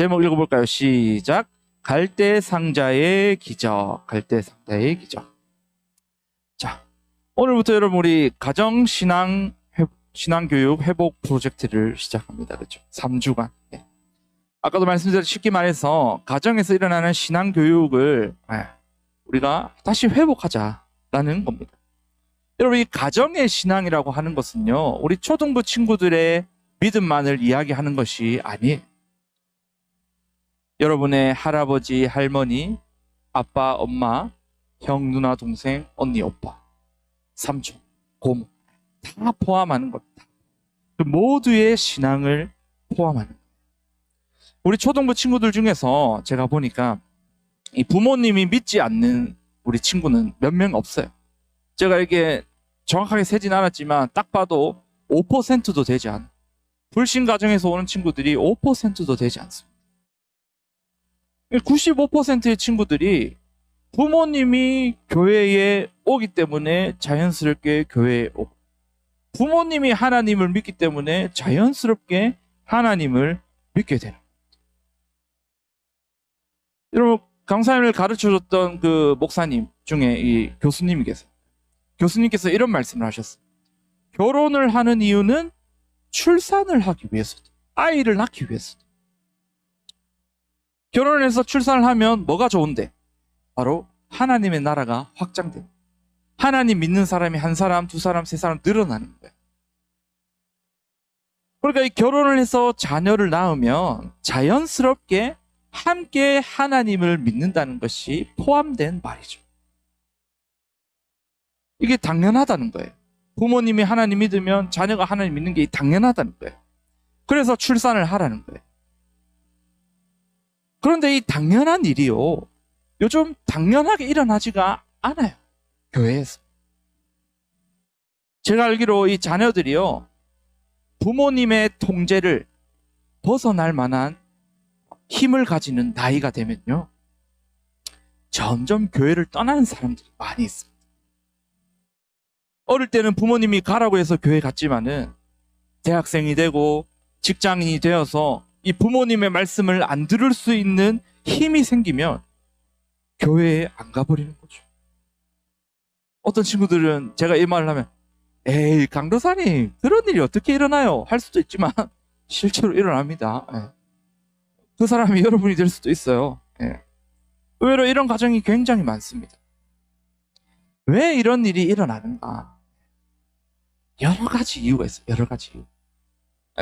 제목 읽어볼까요? 시작. 갈대 상자의 기적. 갈대 상자의 기적. 자, 오늘부터 여러분 우리 가정 신앙 회- 신앙 교육 회복 프로젝트를 시작합니다. 그렇죠? 3주간. 예. 아까도 말씀드렸듯이 쉽게 말해서 가정에서 일어나는 신앙 교육을 예, 우리가 다시 회복하자라는 겁니다. 여러분 이 가정의 신앙이라고 하는 것은요. 우리 초등부 친구들의 믿음만을 이야기하는 것이 아니에요. 여러분의 할아버지, 할머니, 아빠, 엄마, 형, 누나, 동생, 언니, 오빠, 삼촌, 고모 다 포함하는 겁니다. 그 모두의 신앙을 포함하는 거예요. 우리 초등부 친구들 중에서 제가 보니까 이 부모님이 믿지 않는 우리 친구는 몇 명 없어요. 제가 이게 정확하게 세진 않았지만 딱 봐도 5%도 되지 않아. 불신 가정에서 오는 친구들이 5%도 되지 않습니다. 95%의 친구들이 부모님이 교회에 오기 때문에 자연스럽게 교회에 오고 부모님이 하나님을 믿기 때문에 자연스럽게 하나님을 믿게 되는. 여러분 강사님을 가르쳐줬던 그 목사님 중에 이 교수님이 계세요. 교수님께서 이런 말씀을 하셨어요. 결혼을 하는 이유는 출산을 하기 위해서도 아이를 낳기 위해서도 결혼을 해서 출산을 하면 뭐가 좋은데 바로 하나님의 나라가 확장됩니다. 하나님 믿는 사람이 한 사람, 두 사람, 세 사람 늘어나는 거예요. 그러니까 이 결혼을 해서 자녀를 낳으면 자연스럽게 함께 하나님을 믿는다는 것이 포함된 말이죠. 이게 당연하다는 거예요. 부모님이 하나님 믿으면 자녀가 하나님 믿는 게 당연하다는 거예요. 그래서 출산을 하라는 거예요. 그런데 이 당연한 일이요. 요즘 당연하게 일어나지가 않아요. 교회에서. 제가 알기로 이 자녀들이요. 부모님의 통제를 벗어날 만한 힘을 가지는 나이가 되면요. 점점 교회를 떠나는 사람들이 많이 있습니다. 어릴 때는 부모님이 가라고 해서 교회 갔지만은 대학생이 되고 직장인이 되어서 이 부모님의 말씀을 안 들을 수 있는 힘이 생기면 교회에 안 가버리는 거죠. 어떤 친구들은 제가 이 말을 하면 에이 강도사님 그런 일이 어떻게 일어나요? 할 수도 있지만 실제로 일어납니다. 예. 그 사람이 여러분이 될 수도 있어요. 예. 의외로 이런 가정이 굉장히 많습니다. 왜 이런 일이 일어나는가? 여러 가지 이유가 있어요. 여러 가지 이유.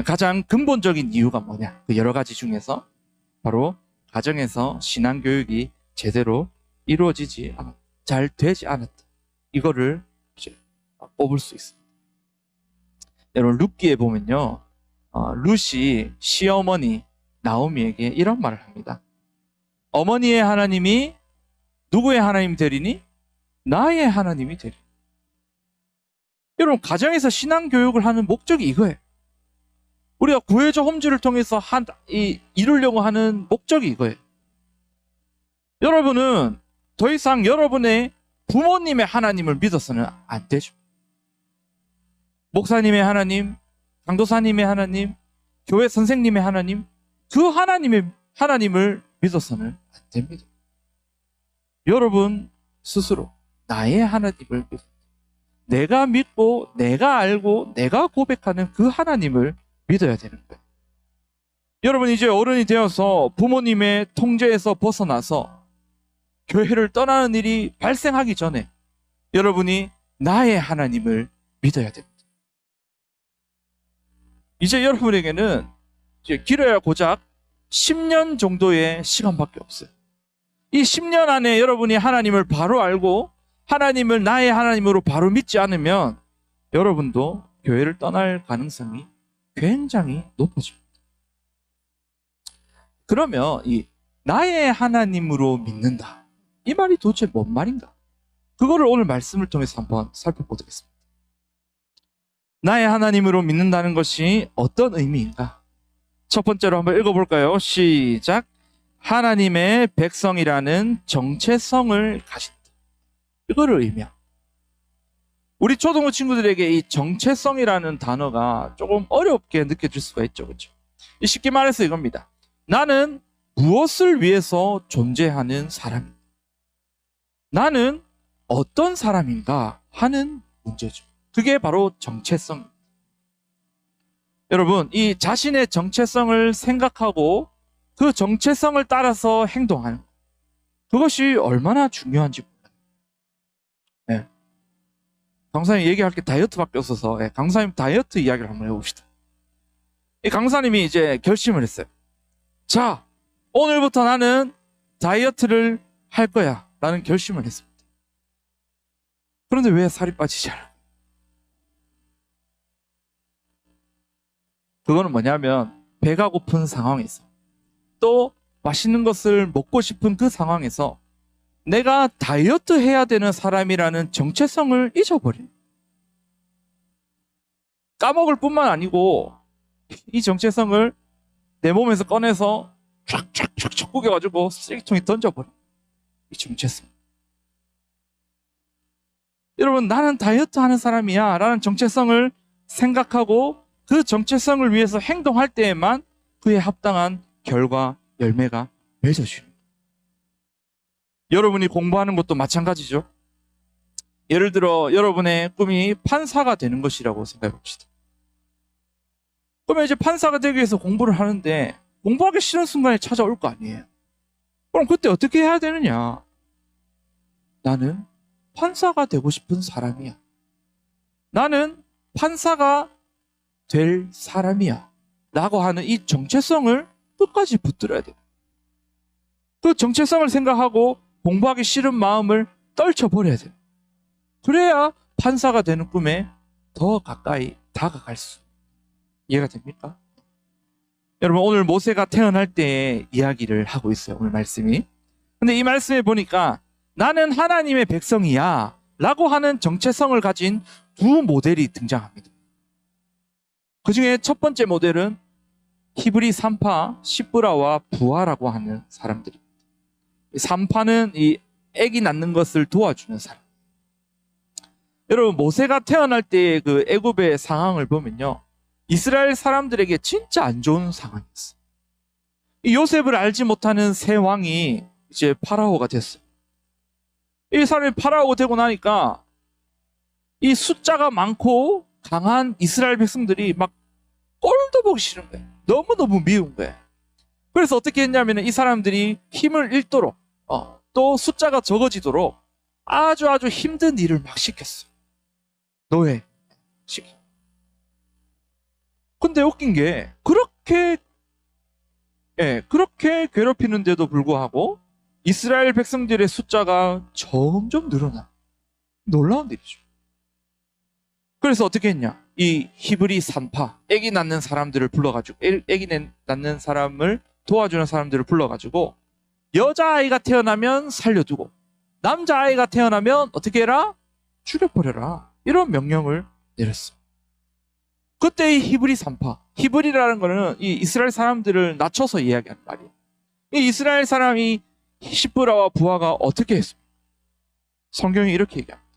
가장 근본적인 이유가 뭐냐? 그 여러 가지 중에서 바로 가정에서 신앙 교육이 제대로 이루어지지 않았다. 잘 되지 않았다. 이거를 뽑을 수 있습니다. 여러분 룻기에 보면요, 어, 룻이 시어머니 나오미에게 이런 말을 합니다. 어머니의 하나님이 누구의 하나님 되리니? 나의 하나님이 되리니. 여러분 가정에서 신앙 교육을 하는 목적이 이거예요. 우리가 구해줘 홈즈를 통해서 한, 이, 이루려고 하는 목적이 이거예요. 여러분은 더 이상 여러분의 부모님의 하나님을 믿어서는 안 되죠. 목사님의 하나님, 강도사님의 하나님, 교회 선생님의 하나님, 그 하나님의 하나님을 믿어서는 안 됩니다. 여러분 스스로 나의 하나님을 믿어. 내가 믿고, 내가 알고, 내가 고백하는 그 하나님을 믿어야 되는 거예요. 여러분 이제 어른이 되어서 부모님의 통제에서 벗어나서 교회를 떠나는 일이 발생하기 전에 여러분이 나의 하나님을 믿어야 됩니다. 이제 여러분에게는 이제 길어야 고작 10년 정도의 시간밖에 없어요. 이 10년 안에 여러분이 하나님을 바로 알고 하나님을 나의 하나님으로 바로 믿지 않으면 여러분도 교회를 떠날 가능성이 굉장히 높아집니다. 그러면 이 나의 하나님으로 믿는다. 이 말이 도대체 뭔 말인가? 그거를 오늘 말씀을 통해서 한번 살펴보겠습니다. 나의 하나님으로 믿는다는 것이 어떤 의미인가? 첫 번째로 한번 읽어볼까요? 시작. 하나님의 백성이라는 정체성을 가진다. 이거를 의미합니다. 우리 초등부 친구들에게 이 정체성이라는 단어가 조금 어렵게 느껴질 수가 있죠. 그렇죠? 쉽게 말해서 이겁니다. 나는 무엇을 위해서 존재하는 사람인가? 나는 어떤 사람인가 하는 문제죠. 그게 바로 정체성. 여러분, 이 자신의 정체성을 생각하고 그 정체성을 따라서 행동하는 것. 그것이 얼마나 중요한지. 강사님 얘기할 게 다이어트밖에 없어서 예, 강사님 다이어트 이야기를 한번 해봅시다. 이 강사님이 이제 결심을 했어요. 자, 오늘부터 나는 다이어트를 할 거야. 라는 결심을 했습니다. 그런데 왜 살이 빠지지 않아? 그거는 뭐냐면 배가 고픈 상황에서 또 맛있는 것을 먹고 싶은 그 상황에서 내가 다이어트 해야 되는 사람이라는 정체성을 잊어버린 까먹을 뿐만 아니고 이 정체성을 내 몸에서 꺼내서 쫙쫙쫙쫙 구겨가지고 쓰레기통에 던져버려 이 정체성 여러분 나는 다이어트 하는 사람이야 라는 정체성을 생각하고 그 정체성을 위해서 행동할 때에만 그에 합당한 결과 열매가 거예요. 여러분이 공부하는 것도 마찬가지죠. 예를 들어 여러분의 꿈이 판사가 되는 것이라고 생각해 봅시다. 그러면 이제 판사가 되기 위해서 공부를 하는데 공부하기 싫은 순간에 찾아올 거 아니에요. 그럼 그때 어떻게 해야 되느냐? 나는 판사가 되고 싶은 사람이야. 나는 판사가 될 사람이야. 라고 하는 이 정체성을 끝까지 붙들어야 돼. 그 정체성을 생각하고 공부하기 싫은 마음을 떨쳐버려야 돼. 그래야 판사가 되는 꿈에 더 가까이 다가갈 수. 이해가 됩니까? 여러분, 오늘 모세가 태어날 때의 이야기를 하고 있어요. 오늘 말씀이. 근데 이 말씀에 보니까 나는 하나님의 백성이야. 라고 하는 정체성을 가진 두 모델이 등장합니다. 그 중에 첫 번째 모델은 히브리 산파 시브라와 부하라고 하는 사람들입니다. 이 산파는 이 애기 낳는 것을 도와주는 사람. 여러분 모세가 태어날 때의 그 애굽의 상황을 보면요, 이스라엘 사람들에게 진짜 안 좋은 상황이었어요. 이 요셉을 알지 못하는 새 왕이 이제 파라오가 됐어요. 이 사람이 파라오가 되고 나니까 이 숫자가 많고 강한 이스라엘 백성들이 막 꼴도 보기 싫은 거예요. 너무너무 미운 거예요. 그래서 어떻게 했냐면 이 사람들이 힘을 잃도록 어, 또 숫자가 적어지도록 아주 아주 힘든 일을 막 시켰어요. 노예 시키. 근데 웃긴 게 그렇게 예, 그렇게 괴롭히는데도 불구하고 이스라엘 백성들의 숫자가 점점 늘어나. 놀라운 일이죠. 그래서 어떻게 했냐? 이 히브리 산파, 애기 낳는 사람들을 불러가지고, 애- 애기 낸- 낳는 사람을 도와주는 사람들을 불러가지고, 여자아이가 태어나면 살려두고, 남자아이가 태어나면 어떻게 해라? 죽여버려라. 이런 명령을 내렸어. 그때 이 히브리 산파, 히브리라는 거는 이 이스라엘 사람들을 낮춰서 이야기하는 말이에요. 이 이스라엘 사람이 시브라와 부하가 어떻게 했습니까? 성경이 이렇게 얘기합니다.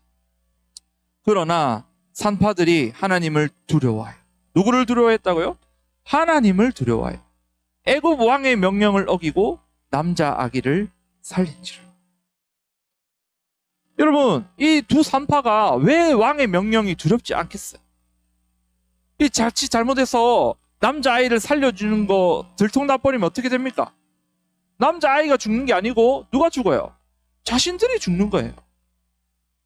그러나 산파들이 하나님을 두려워해요. 누구를 두려워했다고요? 하나님을 두려워해요. 애굽 왕의 명령을 어기고 남자 아기를 살린지라. 여러분, 이 두 산파가 왜 왕의 명령이 두렵지 않겠어요? 이 자칫 잘못해서 남자 아이를 살려주는 거 들통나버리면 어떻게 됩니까? 남자 아이가 죽는 게 아니고 누가 죽어요? 자신들이 죽는 거예요.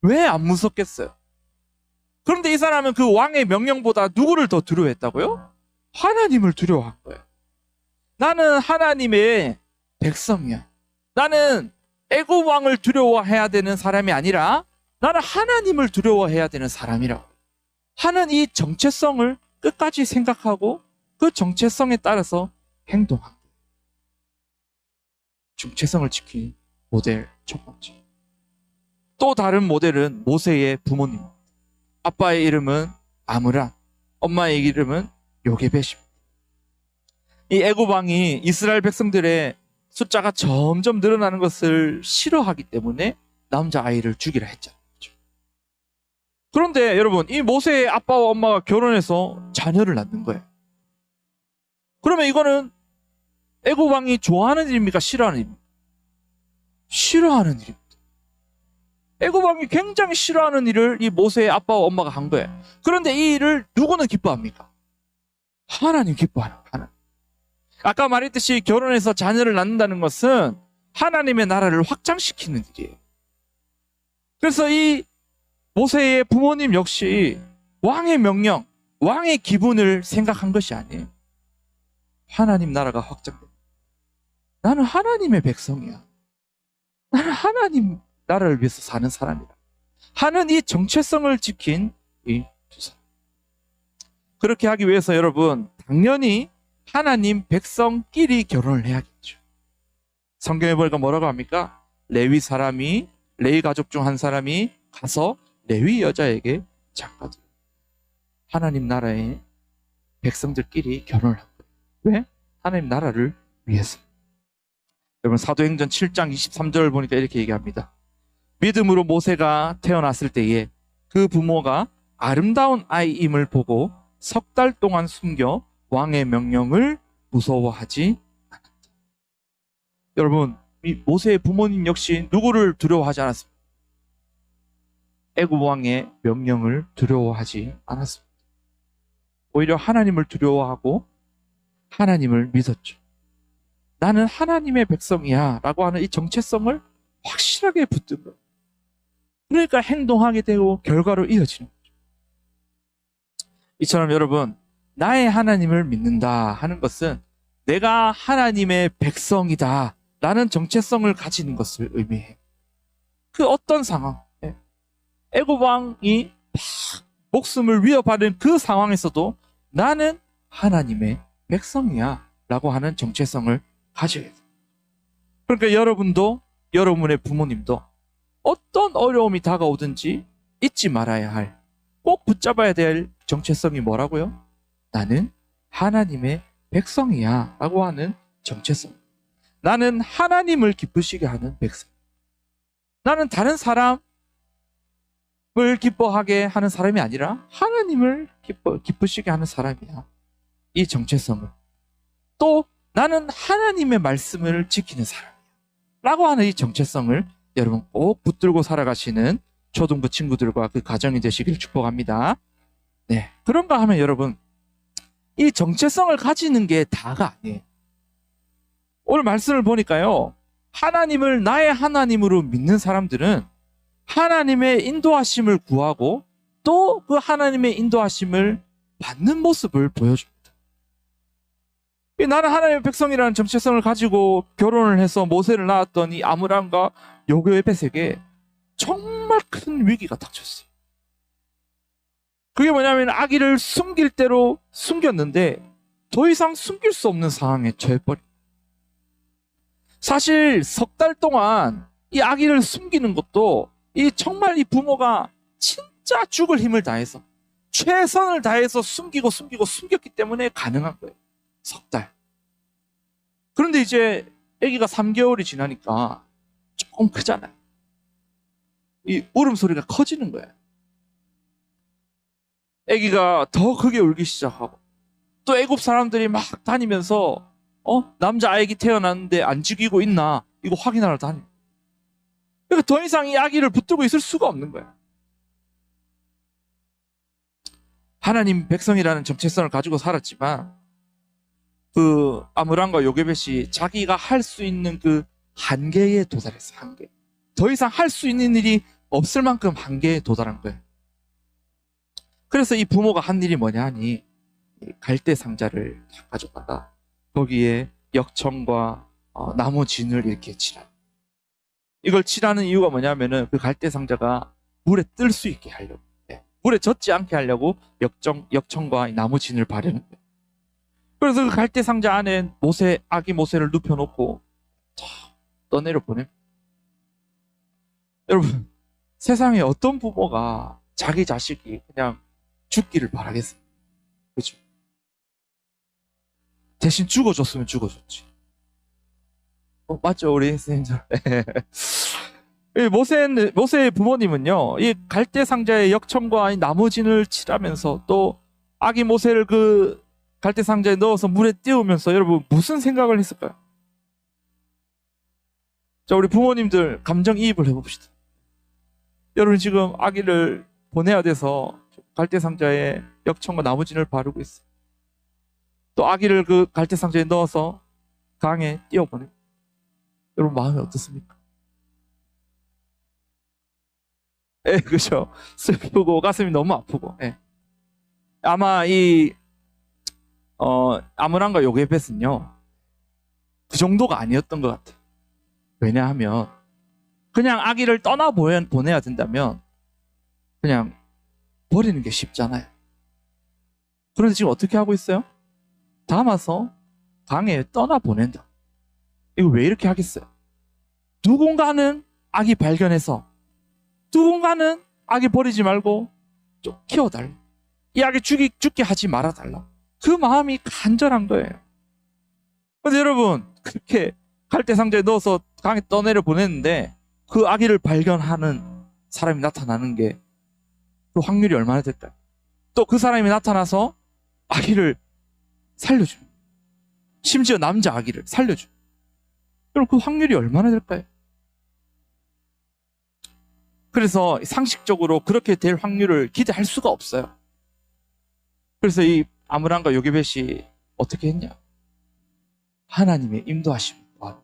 왜 안 무섭겠어요? 그런데 이 사람은 그 왕의 명령보다 누구를 더 두려워했다고요? 하나님을 두려워한 거예요. 나는 하나님의 백성이야. 나는 애굽 왕을 두려워해야 되는 사람이 아니라 나는 하나님을 두려워해야 되는 사람이라고. 하는 이 정체성을 끝까지 생각하고 그 정체성에 따라서 거예요. 정체성을 지킨 모델 첫 번째. 또 다른 모델은 모세의 부모님. 아빠의 이름은 아므람, 엄마의 이름은 요게벳입니다. 이 애굽 왕이 이스라엘 백성들의 숫자가 점점 늘어나는 것을 싫어하기 때문에 남자 아이를 죽이라 했잖아요. 그런데 여러분, 이 모세의 아빠와 엄마가 결혼해서 자녀를 낳는 거예요. 그러면 이거는 애굽 왕이 좋아하는 일입니까? 싫어하는 일입니까? 싫어하는 일입니다. 애굽 왕이 굉장히 싫어하는 일을 이 모세의 아빠와 엄마가 한 거예요. 그런데 이 일을 누구는 기뻐합니까? 하나님 기뻐하는. 하나님. 아까 말했듯이 결혼해서 자녀를 낳는다는 것은 하나님의 나라를 확장시키는 일이에요. 그래서 이 모세의 부모님 역시 왕의 명령, 왕의 기분을 생각한 것이 아니에요. 하나님 나라가 확장돼. 나는 하나님의 백성이야. 나는 하나님 나라를 위해서 사는 사람이다. 하는 이 정체성을 지킨 이 두 사람. 그렇게 하기 위해서 여러분, 당연히 하나님 백성끼리 결혼을 해야겠죠. 성경에 보니까 뭐라고 합니까? 레위 사람이, 레위 가족 중 한 사람이 가서 레위 여자에게 작가들. 하나님 나라의 백성들끼리 결혼을 한 거예요. 왜? 하나님 나라를 위해서. 여러분 사도행전 7장 23절 보니까 이렇게 얘기합니다. 믿음으로 모세가 태어났을 때에 그 부모가 아름다운 아이임을 보고 석 달 동안 숨겨 왕의 명령을 무서워하지 않았다. 여러분, 이 모세의 부모님 역시 누구를 두려워하지 않았습니다. 애굽 왕의 명령을 두려워하지 않았습니다. 오히려 하나님을 두려워하고 하나님을 믿었죠. 나는 하나님의 백성이야 라고 하는 이 정체성을 확실하게 거예요. 그러니까 행동하게 되고 결과로 이어지는 거죠. 이처럼 여러분, 나의 하나님을 믿는다 하는 것은 내가 하나님의 백성이다 라는 정체성을 가지는 것을 의미해요. 그 어떤 상황, 예. 막 목숨을 위협하는 그 상황에서도 나는 하나님의 백성이야 라고 하는 정체성을 가져야 돼요. 그러니까 여러분도 여러분의 부모님도 어떤 어려움이 다가오든지 잊지 말아야 할, 꼭 붙잡아야 될 정체성이 뭐라고요? 나는 하나님의 백성이야 라고 하는 정체성. 나는 하나님을 기쁘시게 하는 백성. 나는 다른 사람을 기뻐하게 하는 사람이 아니라 하나님을 기뻐, 기쁘시게 하는 사람이야. 이 정체성을. 또 나는 하나님의 말씀을 지키는 사람이야. 라고 하는 이 정체성을 여러분 꼭 붙들고 살아가시는 초등부 친구들과 그 가정이 되시길 축복합니다. 네. 그런가 하면 여러분, 이 정체성을 가지는 게 다가 아니에요. 오늘 말씀을 보니까요, 하나님을 나의 하나님으로 믿는 사람들은 하나님의 인도하심을 구하고 또 그 하나님의 인도하심을 받는 모습을 보여줍니다. 이 나는 하나님의 백성이라는 정체성을 가지고 결혼을 해서 모세를 낳았던 이 아므람과 요교에벳에게 정말 큰 위기가 닥쳤어요. 그게 뭐냐면 아기를 숨길 대로 숨겼는데 더 이상 숨길 수 없는 상황에 처해버린. 사실 석 달 동안 이 아기를 숨기는 것도 이 정말 이 부모가 진짜 죽을 힘을 다해서 최선을 다해서 숨기고 숨기고 숨겼기 때문에 가능한 거예요. 석 달. 그런데 이제 아기가 3개월이 지나니까 조금 크잖아요. 이 울음소리가 커지는 거예요. 아기가 더 크게 울기 시작하고 또 애굽 사람들이 막 다니면서 어 남자 아기 태어났는데 안 죽이고 있나 이거 확인하러 다니. 그러니까 더 이상 이 아기를 붙들고 있을 수가 없는 거예요. 하나님 백성이라는 정체성을 가지고 살았지만 그 아므람과 요게벳이 자기가 할 수 있는 그 한계에 도달했어 한계. 더 이상 할 수 있는 일이 없을 만큼 한계에 도달한 거예요. 그래서 이 부모가 한 일이 뭐냐 하니 이 갈대 상자를 다 가져다가 거기에 역청과 어, 나무 진을 이렇게 칠한. 이걸 칠하는 이유가 뭐냐면은 그 갈대 상자가 물에 뜰 수 있게 하려고. 예, 물에 젖지 않게 하려고 역청, 역청과 이 나무 진을 바르는 거예요. 그래서 그 갈대 상자 안에 모세, 아기 모세를 눕혀놓고 자, 떠내려 보내. 여러분, 세상에 어떤 부모가 자기 자식이 그냥 죽기를 바라겠어요? 그죠? 대신 죽어줬으면 죽어줬지. 어, 맞죠, 우리 선생님들. 이 모세, 모세의 부모님은요, 이 갈대 상자의 역청과 이 나무진을 칠하면서 또 아기 모세를 그 갈대 상자에 넣어서 물에 띄우면서 여러분 무슨 생각을 했을까요? 자, 우리 부모님들 감정 이입을 해봅시다. 여러분 지금 아기를 보내야 돼서 갈대 상자에 역청과 나무진을 바르고 있어. 또 아기를 그 갈대 상자에 넣어서 강에 띄워보내. 여러분 마음이 어떻습니까? 예, 그죠. 슬프고 가슴이 너무 아프고. 예. 아마 이 어, 아무랑과 요게벳은요, 그 정도가 아니었던 것 같아요. 왜냐하면, 그냥 아기를 떠나 보내- 보내야 된다면, 그냥 버리는 게 쉽잖아요. 그런데 지금 어떻게 하고 있어요? 담아서 강에 떠나 보낸다. 이거 왜 이렇게 하겠어요? 누군가는 아기 발견해서, 누군가는 아기 버리지 말고 좀 키워달라. 이 아기 죽이, 죽게 하지 말아달라. 그 마음이 간절한 거예요. 근데 여러분, 그렇게 갈대 상자에 넣어서 강에 떠내려 보냈는데 그 아기를 발견하는 사람이 나타나는 게 그 확률이 얼마나 될까요? 또 그 사람이 나타나서 아기를 살려줍니다. 심지어 남자 아기를 살려줍니다. 여러분, 그 확률이 얼마나 될까요? 그래서 상식적으로 그렇게 될 확률을 기대할 수가 없어요. 그래서 이 아므람과 요게벳이 어떻게 했냐? 하나님의 인도하심과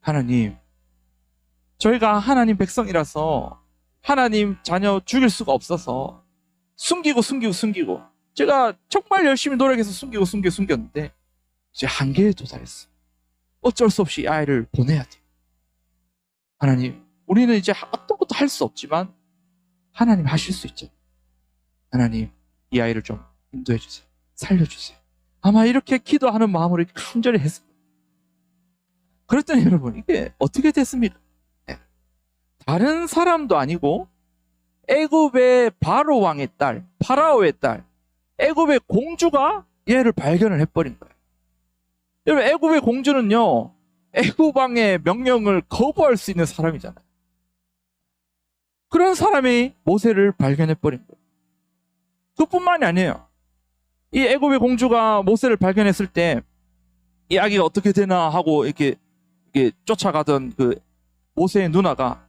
하나님, 저희가 하나님 백성이라서 하나님 자녀 죽일 수가 없어서 숨기고 숨기고 숨기고 제가 정말 열심히 노력해서 숨기고 숨기고 숨겼는데 이제 한계에 도달했어. 어쩔 수 없이 이 아이를 보내야 돼. 하나님, 우리는 이제 어떤 것도 할 수 없지만 하나님 하실 수 있죠. 하나님, 이 아이를 좀 인도해 주세요. 살려주세요. 아마 이렇게 기도하는 마음으로 간절히 거예요. 그랬더니 여러분, 이게 어떻게 됐습니까? 네. 다른 사람도 아니고 애굽의 바로 왕의 딸, 파라오의 딸, 애굽의 공주가 얘를 발견을 해버린 거예요. 여러분, 애굽의 공주는요, 애굽 왕의 명령을 거부할 수 있는 사람이잖아요. 그런 사람이 모세를 발견해버린 거예요. 그뿐만이 아니에요. 이 애굽의 공주가 모세를 발견했을 때 이 아기가 어떻게 되나 하고 이렇게, 이렇게 쫓아가던 그 모세의 누나가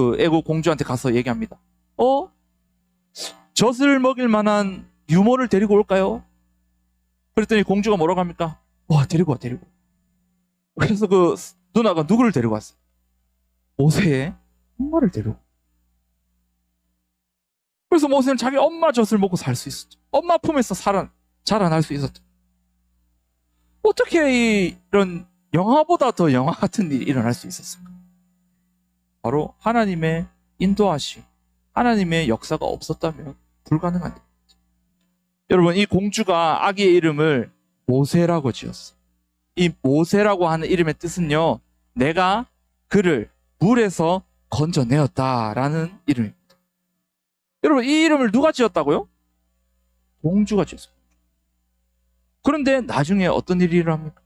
그 애굽 공주한테 가서 얘기합니다. 어? 젖을 먹일 만한 유모를 데리고 올까요? 그랬더니 공주가 뭐라고 합니까? 와 데리고 와 데리고. 와. 그래서 그 누나가 누구를 데리고 왔어요? 모세의 엄마를 데리고. 그래서 모세는 자기 엄마 젖을 먹고 살 수 있었죠. 엄마 품에서 살아, 자라날 수 있었죠. 어떻게 이- 이런 영화보다 더 영화 같은 일이 일어날 수 있었을까? 바로 하나님의 인도하심, 하나님의 역사가 없었다면 불가능한 일이죠. 여러분, 이 공주가 아기의 이름을 모세라고 지었어. 이 모세라고 하는 이름의 뜻은요, 내가 그를 물에서 건져내었다라는 이름입니다. 여러분, 이 이름을 누가 지었다고요? 공주가 지었어요. 그런데 나중에 어떤 일이 일어납니까?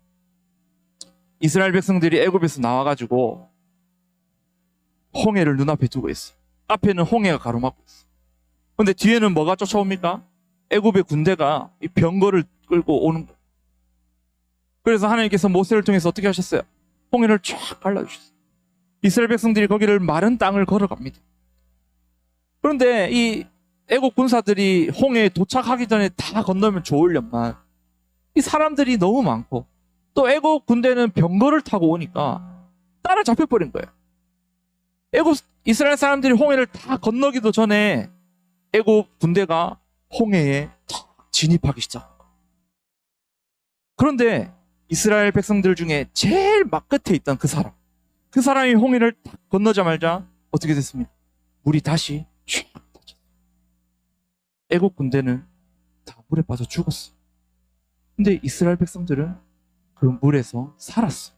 이스라엘 백성들이 애굽에서 나와가지고 홍해를 눈앞에 두고 있어. 앞에는 홍해가 가로막고 있어. 근데 뒤에는 뭐가 쫓아옵니까? 애굽의 군대가 이 병거를 끌고 오는 거예요. 그래서 하나님께서 모세를 통해서 어떻게 하셨어요? 홍해를 쫙 갈라주셨어요. 이스라엘 백성들이 거기를 마른 땅을 걸어갑니다. 그런데 이 애국 군사들이 홍해에 도착하기 전에 다 건너면 좋으련만 이 사람들이 너무 많고 또 애국 군대는 병거를 타고 오니까 따라잡혀 버린 거예요. 애국 이스라엘 사람들이 홍해를 다 건너기도 전에 애국 군대가 홍해에 탁 진입하기 시작. 그런데 이스라엘 백성들 중에 제일 막 끝에 있던 그 사람, 그 사람이 홍해를 탁 건너자마자 어떻게 됐습니까? 물이 다시 쫙 빠졌어요. 애국 군대는 다 물에 빠져 죽었어. 근데 이스라엘 백성들은 그 물에서 살았어.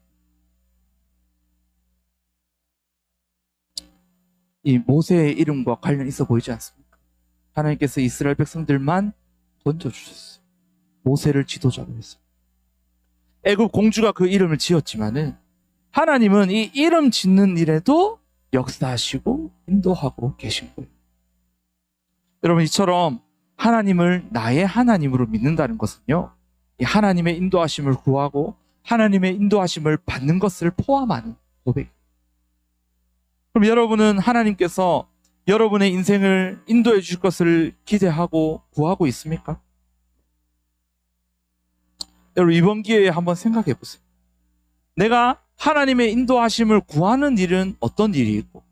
이 모세의 이름과 관련 있어 보이지 않습니까? 하나님께서 이스라엘 백성들만 던져주셨어요. 모세를 지도자로 해서. 애굽 공주가 그 이름을 지었지만은 하나님은 이 이름 짓는 일에도 역사하시고 인도하고 계신 거예요. 여러분 이처럼 하나님을 나의 하나님으로 믿는다는 것은요, 이 하나님의 인도하심을 구하고 하나님의 인도하심을 받는 것을 포함하는 고백. 그럼 여러분은 하나님께서 여러분의 인생을 인도해 주실 것을 기대하고 구하고 있습니까? 여러분 이번 기회에 한번 생각해 보세요. 내가 하나님의 인도하심을 구하는 일은 어떤 일이 있고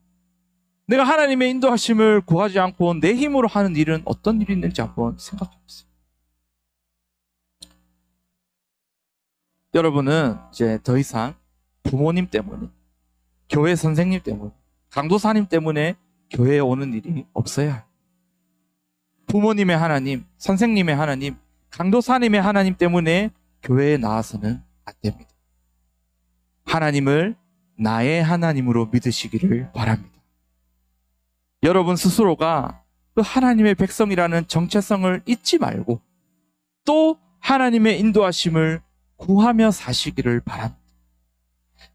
내가 하나님의 인도하심을 구하지 않고 내 힘으로 하는 일은 어떤 일이 있는지 한번 생각해 보세요. 여러분은 이제 더 이상 부모님 때문에, 교회 선생님 때문에, 강도사님 때문에 교회에 오는 일이 없어야. 부모님의 하나님, 선생님의 하나님, 강도사님의 하나님 때문에 교회에 나와서는 안 됩니다. 하나님을 나의 하나님으로 믿으시기를 바랍니다. 여러분 스스로가 그 하나님의 백성이라는 정체성을 잊지 말고 또 하나님의 인도하심을 구하며 사시기를 바랍니다.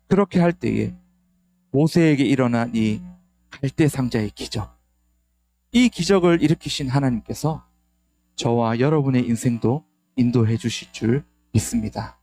그렇게 할 때에 모세에게 일어난 이 갈대 상자의 기적, 이 기적을 일으키신 하나님께서 저와 여러분의 인생도 인도해 주실 줄 믿습니다.